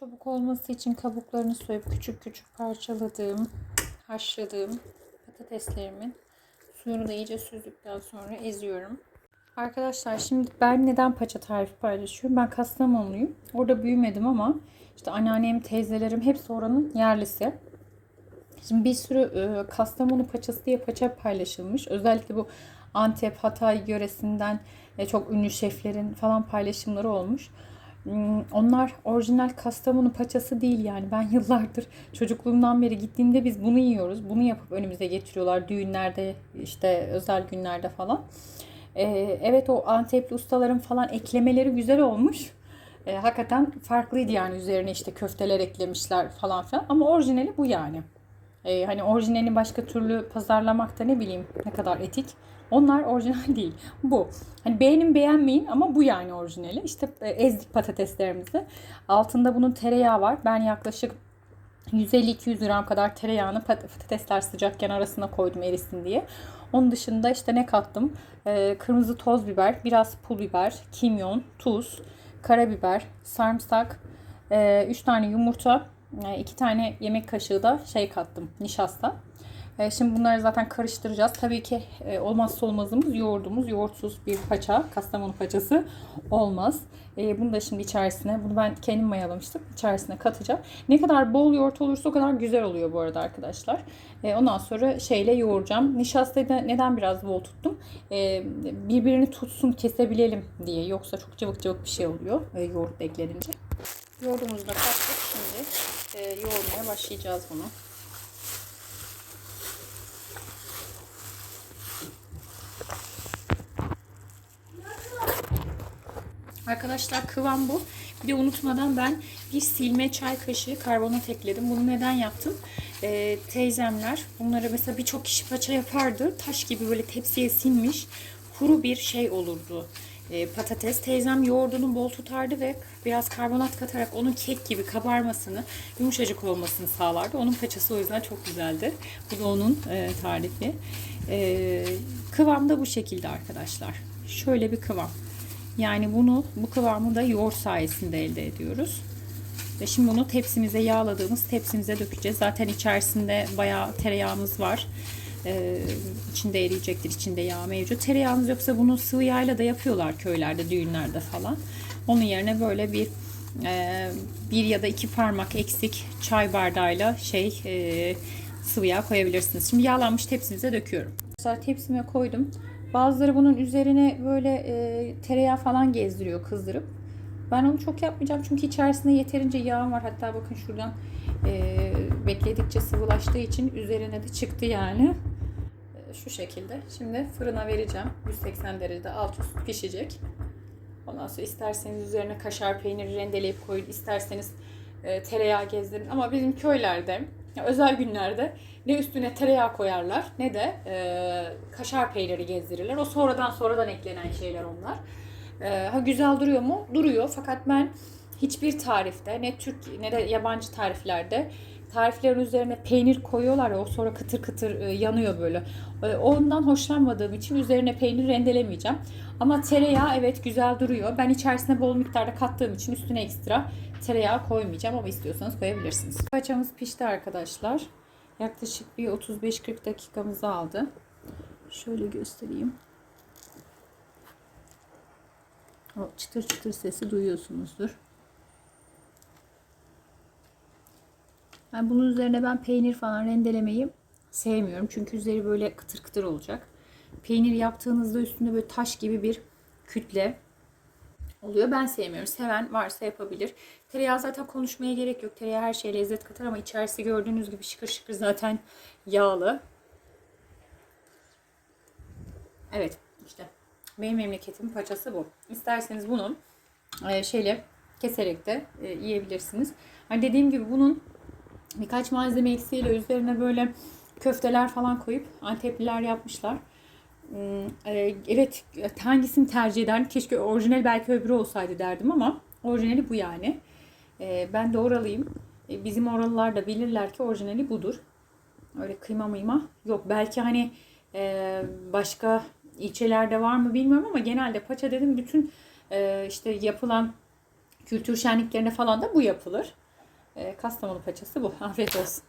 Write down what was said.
Çabuk olması için kabuklarını soyup küçük küçük parçaladığım, haşladığım patateslerimin suyunu da iyice süzdükten sonra eziyorum. Arkadaşlar şimdi ben neden paça tarifi paylaşıyorum? Ben Kastamonluyum. Orada büyümedim ama işte anneannem, teyzelerim hepsi oranın yerlisi. Şimdi bir sürü e, Kastamonu paçası diye paça paylaşılmış. Özellikle bu Antep, Hatay yöresinden e, çok ünlü şeflerin falan paylaşımları olmuş. Hmm, Onlar orijinal Kastamonu paçası değil yani. Ben yıllardır çocukluğumdan beri gittiğimde biz bunu yiyoruz. Bunu yapıp önümüze getiriyorlar düğünlerde, işte özel günlerde falan. E, evet o Antepli ustaların falan eklemeleri güzel olmuş. E, hakikaten farklıydı yani üzerine işte köfteler eklemişler falan filan. Ama orijinali bu yani. Ee, hani orijinalini başka türlü pazarlamakta ne bileyim ne kadar etik. Onlar orijinal değil. Bu. Hani beğenin beğenmeyin ama bu yani orijinali. İşte e, ezdik patateslerimizi. Altında bunun tereyağı var. Ben yaklaşık 150-200 gram kadar tereyağını pat- patatesler sıcakken arasına koydum erisin diye. Onun dışında işte ne kattım? Ee, kırmızı toz biber, biraz pul biber, kimyon, tuz, karabiber, sarımsak, 3 tane yumurta, 2 tane yemek kaşığı da şey kattım, nişasta. E, Şimdi bunları zaten karıştıracağız. Tabii ki e, olmazsa olmazımız yoğurdumuz. Yoğurtsuz bir paça, Kastamonu paçası olmaz. E, Bunu da şimdi içerisine, bunu ben kendim mayalamıştım. İçerisine katacağım. Ne kadar bol yoğurt olursa o kadar güzel oluyor bu arada arkadaşlar. E, Ondan sonra şeyle yoğuracağım. Nişastayı da neden biraz bol tuttum? E, Birbirini tutsun, kesebilelim diye. Yoksa çok cıvık cıvık bir şey oluyor e, yoğurt eklenince. Yoğurdumuzu da kattık. Şimdi e, yoğurmaya başlayacağız bunu. Arkadaşlar kıvam bu. Bir de unutmadan ben bir silme çay kaşığı karbonat ekledim. Bunu neden yaptım? Ee, teyzemler bunları mesela birçok kişi paça yapardı. Taş gibi böyle tepsiye sinmiş kuru bir şey olurdu. Ee, patates. Teyzem yoğurdunu bol tutardı ve biraz karbonat katarak onun kek gibi kabarmasını, yumuşacık olmasını sağlardı. Onun paçası o yüzden çok güzeldir. Bu da onun e, tarifi. Ee, kıvam da bu şekilde arkadaşlar. Şöyle bir kıvam. Yani bunu bu kıvamı da yoğurt sayesinde elde ediyoruz. Ve şimdi bunu tepsimize yağladığımız tepsimize dökeceğiz. Zaten içerisinde bayağı tereyağımız var. Ee, içinde eriyecektir. içinde yağ mevcut. Tereyağınız yoksa bunu sıvı yağla da yapıyorlar köylerde, düğünlerde falan. Onun yerine böyle bir e, bir ya da iki parmak eksik çay bardağıyla şey e, sıvı yağ koyabilirsiniz. Şimdi yağlanmış tepsimize döküyorum. Arkadaşlar tepsime koydum. Bazıları bunun üzerine böyle e, tereyağı falan gezdiriyor kızdırıp. Ben onu çok yapmayacağım çünkü içerisinde yeterince yağ var. Hatta bakın şuradan e, bekledikçe sıvılaştığı için üzerine de çıktı yani. Şu şekilde. Şimdi fırına vereceğim. 180 derecede alt üst pişecek. Ondan sonra isterseniz üzerine kaşar peyniri rendeleyip koyun. isterseniz e, tereyağı gezdirin. Ama bizim köylerde özel günlerde ne üstüne tereyağı koyarlar ne de e, kaşar peyniri gezdirirler. O sonradan sonradan eklenen şeyler onlar. E, ha güzel duruyor mu? Duruyor. Fakat ben hiçbir tarifte ne Türk ne de yabancı tariflerde tariflerin üzerine peynir koyuyorlar ya o sonra kıtır kıtır e, yanıyor böyle. E, ondan hoşlanmadığım için üzerine peynir rendelemeyeceğim. Ama tereyağı evet güzel duruyor. Ben içerisine bol miktarda kattığım için üstüne ekstra tereyağı koymayacağım ama istiyorsanız koyabilirsiniz. Paçamız pişti arkadaşlar. Yaklaşık bir 35-40 dakikamızı aldı. Şöyle göstereyim. O çıtır çıtır sesi duyuyorsunuzdur. Yani bunun üzerine ben peynir falan rendelemeyi sevmiyorum. Çünkü üzeri böyle kıtır kıtır olacak. Peynir yaptığınızda üstünde böyle taş gibi bir kütle oluyor. Ben sevmiyorum. Seven varsa yapabilir. Tereyağı zaten konuşmaya gerek yok. Tereyağı her şeye lezzet katar ama içerisi gördüğünüz gibi şıkır şıkır zaten yağlı. Evet işte benim memleketimin paçası bu. İsterseniz bunu e, şeyle keserek de e, yiyebilirsiniz. Hani dediğim gibi bunun birkaç malzeme eksiğiyle üzerine böyle köfteler falan koyup Antepliler yapmışlar. Hmm, e, Evet hangisini tercih ederdim? Keşke orijinal belki öbürü olsaydı derdim ama orijinali bu yani. E, Ben de oralıyım. E, Bizim oralılar da bilirler ki orijinali budur. Öyle kıyma mıyma yok. Belki hani başka ilçelerde var mı bilmiyorum ama genelde paça dedim bütün işte yapılan kültür şenliklerine falan da bu yapılır. Ee, Kastamonu paçası bu. Afiyet olsun.